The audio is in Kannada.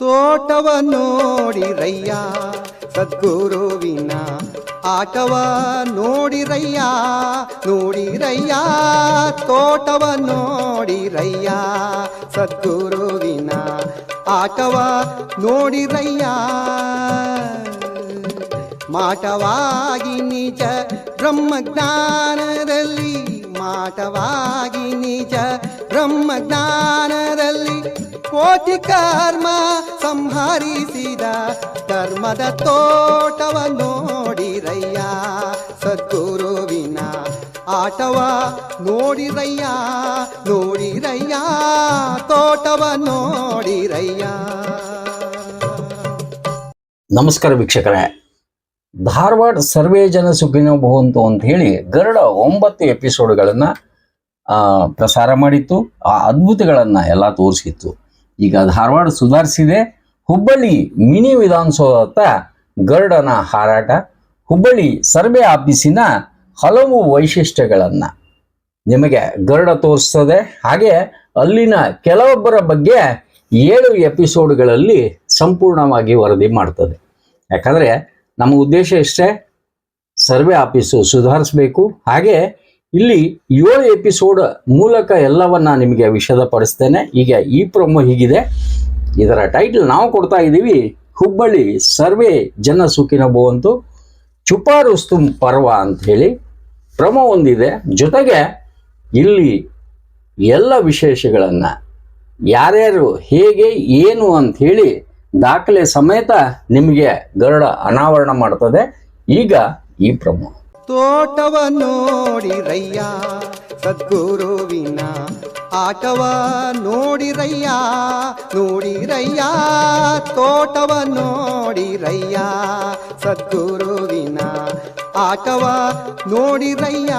ತೋಟವ ನೋಡಿರಯ್ಯ, ಸದ್ಗುರುವಿನ ಆಟವ ನೋಡಿರಯ್ಯ ನೋಡಿರಯ್ಯ ತೋಟವ ನೋಡಿರಯ್ಯ, ಸದ್ಗುರುವಿನ ಆಟವ ನೋಡಿರಯ್ಯ. ಮಾಟವಾಗಿ ನಿಜ ಬ್ರಹ್ಮಜ್ಞಾನದಲ್ಲಿ, ಮಾಟವಾಗಿ ನಿಜ ಬ್ರಹ್ಮಜ್ಞಾನದಲ್ಲಿ ಕೋಟಿ ಕರ್ಮ ಸಂಹರಿಸಿದ ಕರ್ಮದ ತೋಟವ ನೋಡಿರಯ್ಯ. ಸದ್ಗುರುವಿನ ಆಟವ ನೋಡಿರಯ್ಯ ನೋಡಿರಯ್ಯ ತೋಟವ ನೋಡಿರಯ್ಯ. ನಮಸ್ಕಾರ ವೀಕ್ಷಕರೇ. ಧಾರವಾಡ ಸರ್ವೇ ಜನ ಸುಖಿನೋ ಭವಂತು ಅಂತ ಹೇಳಿ ಗರುಡ ಒಂಬತ್ತು ಎಪಿಸೋಡ್ಗಳನ್ನು ಪ್ರಸಾರ ಮಾಡಿತ್ತು. ಆ ಅದ್ಭುತಗಳನ್ನು ಎಲ್ಲ ತೋರಿಸಿತ್ತು. ಈಗ ಧಾರವಾಡ ಸುಧಾರಿಸಿದೆ. ಹುಬ್ಬಳ್ಳಿ ಮಿನಿ ವಿಧಾನಸೌಧತ್ತ ಗರುಡನ ಹಾರಾಟ. ಹುಬ್ಬಳ್ಳಿ ಸರ್ವೆ ಆಫೀಸಿನ ಹಲವು ವೈಶಿಷ್ಟ್ಯಗಳನ್ನು ನಿಮಗೆ ಗರುಡ ತೋರಿಸ್ತದೆ. ಹಾಗೆ ಅಲ್ಲಿನ ಕೆಲವೊಬ್ಬರ ಬಗ್ಗೆ ಏಳು ಎಪಿಸೋಡ್ಗಳಲ್ಲಿ ಸಂಪೂರ್ಣವಾಗಿ ವರದಿ ಮಾಡ್ತದೆ. ಯಾಕಂದರೆ ನಮ್ಮ ಉದ್ದೇಶ ಇಷ್ಟೇ, ಸರ್ವೆ ಆಫೀಸು ಸುಧಾರಿಸಬೇಕು. ಹಾಗೆ ಇಲ್ಲಿ ಏಳು ಎಪಿಸೋಡ್ ಮೂಲಕ ಎಲ್ಲವನ್ನ ನಿಮಗೆ ವಿಷದಪಡಿಸ್ತೇನೆ. ಈಗ ಈ ಪ್ರೊಮೋ ಹೀಗಿದೆ. ಇದರ ಟೈಟಲ್ ನಾವು ಕೊಡ್ತಾ ಇದ್ದೀವಿ, ಹುಬ್ಬಳ್ಳಿ ಸರ್ವೆ ಜನ ಸುಖಿನ ಬೋವಂತು ಚುಪಾರುಸ್ತುಂ ಪರ್ವ ಅಂತ ಹೇಳಿ ಪ್ರಮೋ ಒಂದಿದೆ. ಜೊತೆಗೆ ಇಲ್ಲಿ ಎಲ್ಲ ವಿಶೇಷಗಳನ್ನು ಯಾರ್ಯಾರು, ಹೇಗೆ, ಏನು ಅಂತ ಹೇಳಿ ದಾಖಲೆ ಸಮೇತ ನಿಮಗೆ ಗರುಡ ಅನಾವರಣ ಮಾಡ್ತದೆ. ಈಗ ಈ ಪ್ರಮೋ ತೋಟವ ನೋಡಿರಯ್ಯ ಸದ್ಗುರುವಿನ ಆಟವ ನೋಡಿರಯ್ಯ ನೋಡಿರಯ್ಯ ತೋಟವ ನೋಡಿರಯ್ಯ ಸದ್ಗುರುವಿನ ಆಟವ ನೋಡಿರಯ್ಯ.